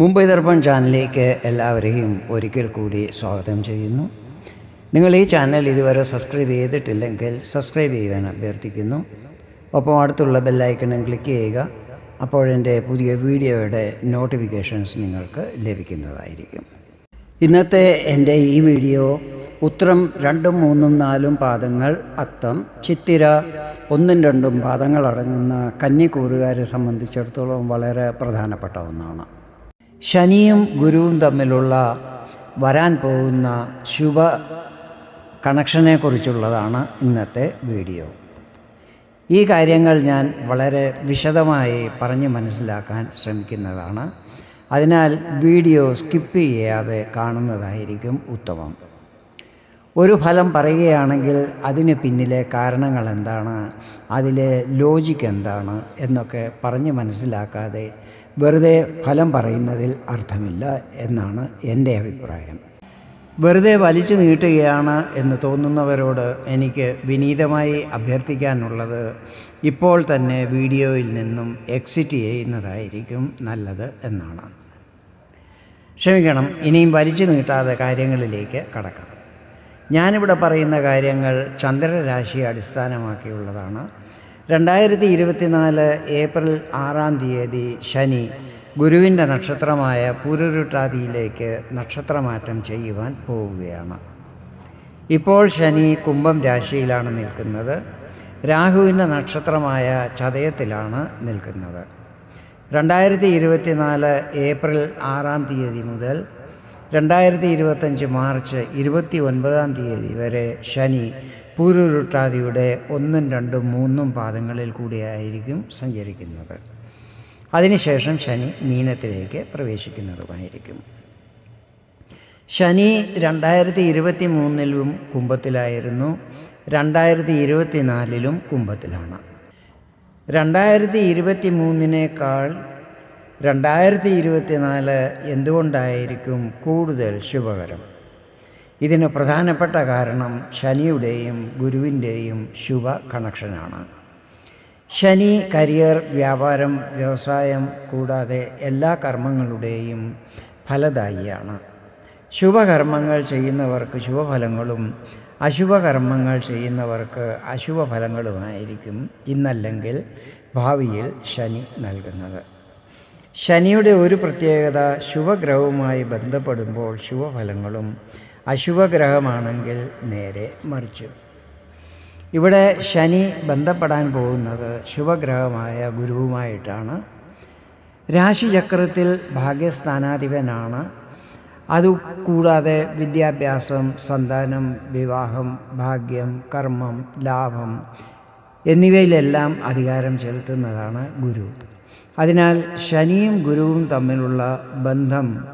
മുംബൈ ദർപ്പൺ ചാനലിലേക്ക് എല്ലാവരെയും ഒരിക്കൽ കൂടി സ്വാഗതം ചെയ്യുന്നു. നിങ്ങൾ ഈ ചാനൽ ഇതുവരെ സബ്സ്ക്രൈബ് ചെയ്തിട്ടില്ലെങ്കിൽ സബ്സ്ക്രൈബ് ചെയ്യാൻ അഭ്യർത്ഥിക്കുന്നു. ഒപ്പം അടുത്തുള്ള ബെല്ലൈക്കണും ക്ലിക്ക് ചെയ്യുക. അപ്പോഴെന്റെ പുതിയ വീഡിയോയുടെ നോട്ടിഫിക്കേഷൻസ് നിങ്ങൾക്ക് ലഭിക്കുന്നതായിരിക്കും. ഇന്നത്തെ എന്റെ ഈ വീഡിയോ ഉത്തരം രണ്ടും മൂന്നും നാലും പാദങ്ങൾ അത്തം ചിത്തിര ഒന്നും രണ്ടും പാദങ്ങൾ അടങ്ങുന്ന കന്നിക്കൂറുകാരെ സംബന്ധിച്ചിടത്തോളം വളരെ പ്രധാനപ്പെട്ട ഒന്നാണ്. ശനിയും ഗുരുവും തമ്മിലുള്ള വരാൻ പോകുന്ന ശുഭ കണക്ഷനെക്കുറിച്ചുള്ളതാണ് ഇന്നത്തെ വീഡിയോ. ഈ കാര്യങ്ങൾ ഞാൻ വളരെ വിശദമായി പറഞ്ഞ് മനസ്സിലാക്കാൻ ശ്രമിക്കുന്നതാണ്. അതിനാൽ വീഡിയോ സ്കിപ്പ് ചെയ്യാതെ കാണുന്നതായിരിക്കും ഉത്തമം. ഒരു ഫലം പറയുകയാണെങ്കിൽ അതിന് പിന്നിലെ കാരണങ്ങൾ എന്താണ് അതിലെ ലോജിക്ക് എന്താണ്? എന്നൊക്കെ പറഞ്ഞ് മനസ്സിലാക്കാതെ വെറുതെ ഫലം പറയുന്നതിൽ അർത്ഥമില്ല എന്നാണ് എന്റെ അഭിപ്രായം. വെറുതെ വലിച്ചു നീട്ടുകയാണ് എന്ന് തോന്നുന്നവരോട് എനിക്ക് വിനീതമായി അഭ്യർത്ഥിക്കാനുള്ളത് ഇപ്പോൾ തന്നെ വീഡിയോയിൽ നിന്നും എക്സിറ്റ് ചെയ്യുന്നതായിരിക്കും നല്ലത് എന്നാണ്. ക്ഷമിക്കണം ഇനിയും വലിച്ചു നീട്ടാതെ കാര്യങ്ങളിലേക്ക് കടക്കാം. ഞാനിവിടെ പറയുന്ന കാര്യങ്ങൾ ചന്ദ്രരാശിയെ അടിസ്ഥാനമാക്കിയുള്ളതാണ്. രണ്ടായിരത്തി ഇരുപത്തിനാല് ഏപ്രിൽ ആറാം തീയതി ശനി ഗുരുവിന്റെ നക്ഷത്രമായ പുരുരുട്ടാതിയിലേക്ക് നക്ഷത്രമാറ്റം ചെയ്യുവാൻ പോവുകയാണ്. ഇപ്പോൾ ശനി കുംഭം രാശിയിലാണ് നിൽക്കുന്നത്. രാഹുവിന്റെ നക്ഷത്രമായ ചതയത്തിലാണ് നിൽക്കുന്നത്. രണ്ടായിരത്തി ഇരുപത്തിനാല് ഏപ്രിൽ ആറാം തീയതി മുതൽ രണ്ടായിരത്തി ഇരുപത്തഞ്ച് മാർച്ച് ഇരുപത്തി ഒൻപതാം തീയതി വരെ ശനി പൂരുരുട്ടാതിയുടെ ഒന്നും രണ്ടും മൂന്നും പാദങ്ങളിൽ കൂടിയായിരിക്കും സഞ്ചരിക്കുന്നത്. അതിനുശേഷം ശനി മീനത്തിലേക്ക് പ്രവേശിക്കുന്നതുമായിരിക്കും. ശനി രണ്ടായിരത്തി ഇരുപത്തി മൂന്നിലും കുംഭത്തിലായിരുന്നു. രണ്ടായിരത്തി ഇരുപത്തി നാലിലും കുംഭത്തിലാണ്. രണ്ടായിരത്തി ഇരുപത്തി മൂന്നിനേക്കാൾ രണ്ടായിരത്തി ഇരുപത്തി നാല് എന്തുകൊണ്ടായിരിക്കും കൂടുതൽ ശുഭകരം? ഇതിന് പ്രധാനപ്പെട്ട കാരണം ശനിയുടെയും ഗുരുവിന്റെയും ശുഭ കണക്ഷനാണ്. ശനി കരിയർ വ്യാപാരം വ്യവസായം കൂടാതെ എല്ലാ കർമ്മങ്ങളുടെയും ഫലദായിയാണ്. ശുഭകർമ്മങ്ങൾ ചെയ്യുന്നവർക്ക് ശുഭഫലങ്ങളും അശുഭകർമ്മങ്ങൾ ചെയ്യുന്നവർക്ക് അശുഭഫലങ്ങളുമായിരിക്കും ഇന്നല്ലെങ്കിൽ ഭാവിയിൽ ശനി നൽകുന്നത്. ശനിയുടെ ഒരു പ്രത്യേകത ശുഭഗ്രഹവുമായി ബന്ധപ്പെടുമ്പോൾ ശുഭഫലങ്ങളും അശുഭഗ്രഹമാണെങ്കിൽ നേരെ മറിച്ചു. ഇവിടെ ശനി ബന്ധപ്പെടാൻ പോകുന്നത് ശുഭഗ്രഹമായ ഗുരുവുമായിട്ടാണ്. രാശിചക്രത്തിൽ ഭാഗ്യസ്ഥാനാധിപനാണ്. അതുകൂടാതെ വിദ്യാഭ്യാസം സന്താനം വിവാഹം ഭാഗ്യം കർമ്മം ലാഭം എന്നിവയിലെല്ലാം അധികാരം ചെലുത്തുന്നതാണ് ഗുരു. അതിനാൽ ശനിയും ഗുരുവും തമ്മിലുള്ള ബന്ധം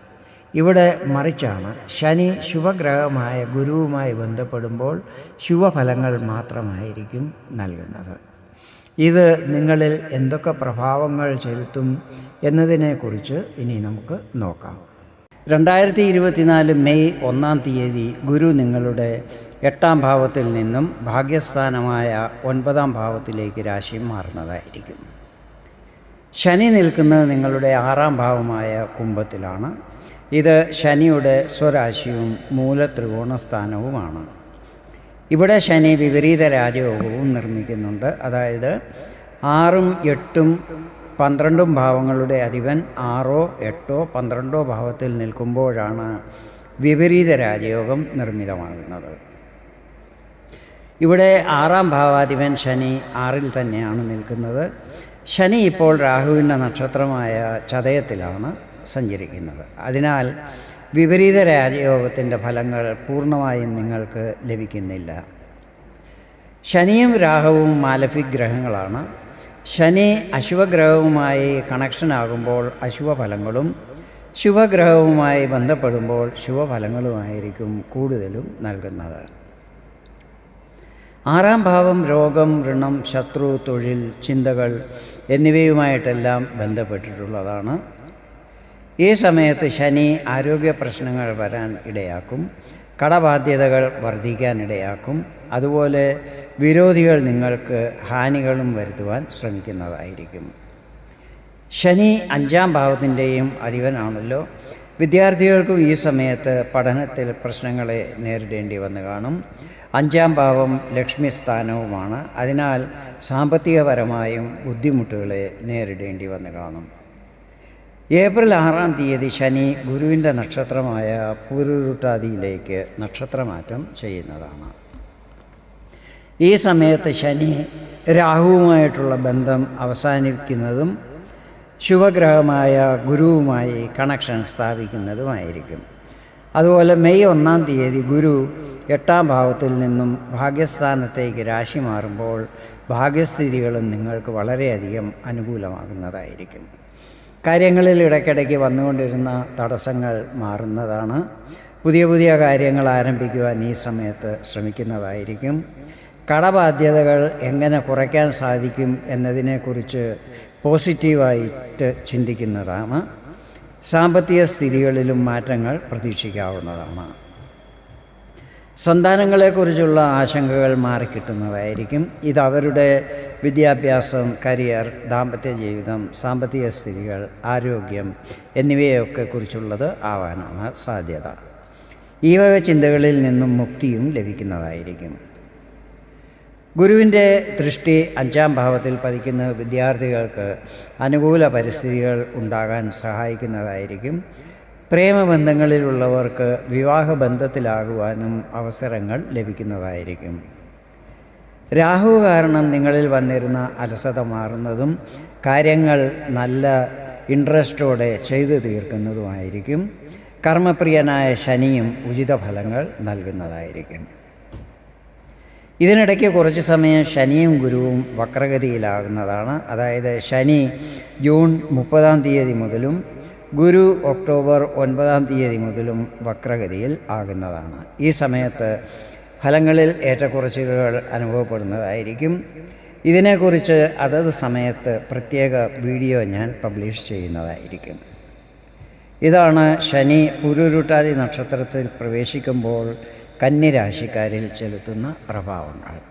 ഇവിടെ മറിച്ചാണ്. ശനി ശുഭഗ്രഹമായ ഗുരുവുമായി ബന്ധപ്പെടുമ്പോൾ ശുഭഫലങ്ങൾ മാത്രമായിരിക്കും നൽകുന്നത്. ഇത് നിങ്ങളിൽ എന്തൊക്കെ പ്രഭാവങ്ങൾ ചെലുത്തും എന്നതിനെക്കുറിച്ച് ഇനി നമുക്ക് നോക്കാം. രണ്ടായിരത്തി ഇരുപത്തിനാല് മെയ് ഒന്നാം തീയതി ഗുരു നിങ്ങളുടെ എട്ടാം ഭാവത്തിൽ നിന്നും ഭാഗ്യസ്ഥാനമായ ഒൻപതാം ഭാവത്തിലേക്ക് രാശി മാറുന്നതായിരിക്കും. ശനി നിൽക്കുന്നത് നിങ്ങളുടെ ആറാം ഭാവമായ കുംഭത്തിലാണ്. ഇത് ശനിയുടെ സ്വരാശിയും മൂലത്രികോണസ്ഥാനവുമാണ്. ഇവിടെ ശനി വിപരീത രാജയോഗവും നിർമ്മിക്കുന്നുണ്ട്. അതായത് ആറും എട്ടും പന്ത്രണ്ടും ഭാവങ്ങളുടെ അധിപൻ ആറോ എട്ടോ പന്ത്രണ്ടോ ഭാവത്തിൽ നിൽക്കുമ്പോഴാണ് വിപരീത രാജയോഗം നിർമ്മിതമാകുന്നത്. ഇവിടെ ആറാം ഭാവാധിപൻ ശനി ആറിൽ തന്നെയാണ് നിൽക്കുന്നത്. ശനി ഇപ്പോൾ രാഹുവിന്റെ നക്ഷത്രമായ ചതയത്തിലാണ്. സഞ്ചരിക്കുന്നത്. അതിനാൽ വിപരീത രാജയോഗത്തിന്റെ ഫലങ്ങൾ പൂർണമായും നിങ്ങൾക്ക് ലഭിക്കുന്നില്ല. ശനിയും രാഹുവും മാലഫിക് ഗ്രഹങ്ങളാണ്. ശനി അശുഭഗ്രഹവുമായി കണക്ഷനാകുമ്പോൾ അശുഭഫലങ്ങളും ശുഭഗ്രഹവുമായി ബന്ധപ്പെടുമ്പോൾ ശുഭഫലങ്ങളുമായിരിക്കും കൂടുതലും നൽകുന്നത്. ആറാം ഭാവം രോഗം ഋണം ശത്രു തൊഴിൽ ചിന്തകൾ എന്നിവയുമായിട്ടെല്ലാം ബന്ധപ്പെട്ടിട്ടുള്ളതാണ്. ഈ സമയത്ത് ശനി ആരോഗ്യ പ്രശ്നങ്ങൾ വരാൻ ഇടയാക്കും കടബാധ്യതകൾ വർദ്ധിക്കാനിടയാക്കും അതുപോലെ വിരോധികൾ നിങ്ങൾക്ക് ഹാനികളും വരുത്തുവാൻ ശ്രമിക്കുന്നതായിരിക്കും. ശനി അഞ്ചാം ഭാവത്തിന്റെയും അധിപനാണല്ലോ. വിദ്യാർത്ഥികൾക്കും ഈ സമയത്ത് പഠനത്തിൽ പ്രശ്നങ്ങളെ നേരിടേണ്ടി വന്ന് കാണും. അഞ്ചാം ഭാവം ലക്ഷ്മി സ്ഥാനവുമാണ് അതിനാൽ സാമ്പത്തികപരമായും ബുദ്ധിമുട്ടുകളെ നേരിടേണ്ടി വന്ന് കാണും. ഏപ്രിൽ ആറാം തീയതി ശനി ഗുരുവിന്റെ നക്ഷത്രമായ പൂരുരുട്ടാതിയിലേക്ക് നക്ഷത്രമാറ്റം ചെയ്യുന്നതാണ്. ഈ സമയത്ത് ശനി രാഹുവുമായിട്ടുള്ള ബന്ധം അവസാനിക്കുന്നതും ശുഭഗ്രഹമായ ഗുരുവുമായി കണക്ഷൻ സ്ഥാപിക്കുന്നതുമായിരിക്കും. അതുപോലെ മെയ് ഒന്നാം തീയതി ഗുരു എട്ടാം ഭാവത്തിൽ നിന്നും ഭാഗ്യസ്ഥാനത്തേക്ക് രാശി മാറുമ്പോൾ ഭാഗ്യസ്ഥിതികളും നിങ്ങൾക്ക് വളരെയധികം അനുകൂലമാകുന്നതായിരിക്കും. കാര്യങ്ങളിൽ ഇടയ്ക്കിടയ്ക്ക് വന്നുകൊണ്ടിരുന്ന തടസ്സങ്ങൾ മാറുന്നതാണ്. പുതിയ പുതിയ കാര്യങ്ങൾ ആരംഭിക്കുവാൻ ഈ സമയത്ത് ശ്രമിക്കുന്നതായിരിക്കും. കടബാധ്യതകൾ എങ്ങനെ കുറയ്ക്കാൻ സാധിക്കും എന്നതിനെക്കുറിച്ച് പോസിറ്റീവായിട്ട് ചിന്തിക്കുന്നതാണ്. സാമ്പത്തിക സ്ഥിതികളിലും മാറ്റങ്ങൾ പ്രതീക്ഷിക്കാവുന്നതാണ്. സന്താനങ്ങളെക്കുറിച്ചുള്ള ആശങ്കകൾ മാറിക്കിട്ടുന്നതായിരിക്കും. ഇത് അവരുടെ വിദ്യാഭ്യാസം കരിയർ ദാമ്പത്യ ജീവിതം സാമ്പത്തിക സ്ഥിതികൾ ആരോഗ്യം എന്നിവയൊക്കെ കുറിച്ചുള്ളത് ആവാനാണ് സാധ്യത. ഈ വക ചിന്തകളിൽ നിന്നും മുക്തിയും ലഭിക്കുന്നതായിരിക്കും. ഗുരുവിന്റെ ദൃഷ്ടി അഞ്ചാം ഭാവത്തിൽ പതിക്കുന്ന വിദ്യാർത്ഥികൾക്ക് അനുകൂല പരിസ്ഥിതികൾ ഉണ്ടാകാൻ സഹായിക്കുന്നതായിരിക്കും. പ്രേമബന്ധങ്ങളിലുള്ളവർക്ക് വിവാഹബന്ധത്തിലാകുവാനും അവസരങ്ങൾ ലഭിക്കുന്നതായിരിക്കും. രാഹു കാരണം നിങ്ങളിൽ വന്നിരുന്ന അലസത മാറുന്നതും കാര്യങ്ങൾ നല്ല ഇൻട്രസ്റ്റോടെ ചെയ്തു തീർക്കുന്നതുമായിരിക്കും. കർമ്മപ്രിയനായ ശനിയും ഉചിത ഫലങ്ങൾ നൽകുന്നതായിരിക്കും. ഇതിനിടയ്ക്ക് കുറച്ച് സമയം ശനിയും ഗുരുവും വക്രഗതിയിലാകുന്നതാണ്. അതായത് ശനി ജൂൺ മുപ്പതാം തീയതി മുതലും ഗുരു ഒക്ടോബർ ഒൻപതാം തീയതി മുതലും വക്രഗതിയിൽ ആകുന്നതാണ്. ഈ സമയത്ത് ഫലങ്ങളിൽ ഏറ്റക്കുറച്ചിലുകൾ അനുഭവപ്പെടുന്നതായിരിക്കും. ഇതിനെക്കുറിച്ച് അതത് സമയത്ത് പ്രത്യേക വീഡിയോ ഞാൻ പബ്ലിഷ് ചെയ്യുന്നതായിരിക്കും. ഇതാണ് ശനി പുരുരുട്ടാതി നക്ഷത്രത്തിൽ പ്രവേശിക്കുമ്പോൾ കന്നിരാശിക്കാരിൽ ചെലുത്തുന്ന പ്രഭാവങ്ങൾ.